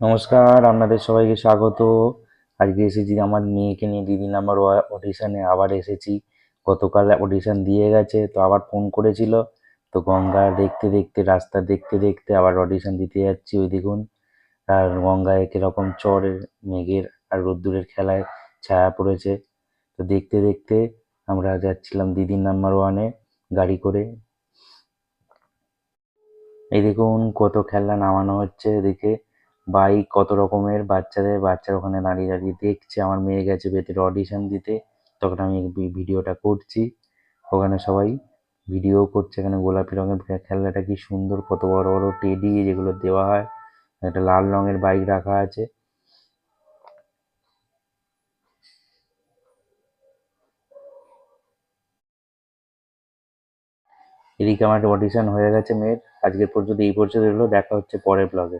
নমস্কার, আপনাদের সবাইকে স্বাগত। আজকে এসেছি আমার মেয়েকে নিয়ে দিদি নাম্বার অডিশানে আবার এসেছি। গতকাল অডিশান দিয়ে গেছে, তো আবার ফোন করেছিল। তো গঙ্গা দেখতে দেখতে, রাস্তা দেখতে দেখতে আবার অডিশান দিতে যাচ্ছি ওই দেখুন। আর গঙ্গায় কীরকম চরের মেঘের আর রোদ্দুরের খেলায় ছায়া পড়েছে। তো দেখতে দেখতে আমরা যাচ্ছিলাম দিদির নাম্বার ওয়ানে গাড়ি করে। এই দেখুন কত খেলনা নামানো হচ্ছে এদিকে বাইক, কত রকমের বাচ্চাদের, বাচ্চারা ওখানে দাঁড়িয়ে দাঁড়িয়ে দেখছে। আমার মেয়ে গেছে ভেতরে অডিশন দিতে। তখন আমি ভিডিওটা করছি। ওখানে সবাই ভিডিও করছে। এখানে গোলাপি রঙের খেলনাটা কি সুন্দর, কত বড় বড় টেডি যেগুলো দেওয়া হয়। একটা লাল রঙের বাইক রাখা আছে। এদিকে আমার অডিশন হয়ে গেছে মেয়ের। আজকের পর্যন্ত এই পর্যন্ত এলো দেখা হচ্ছে পরের ব্লগে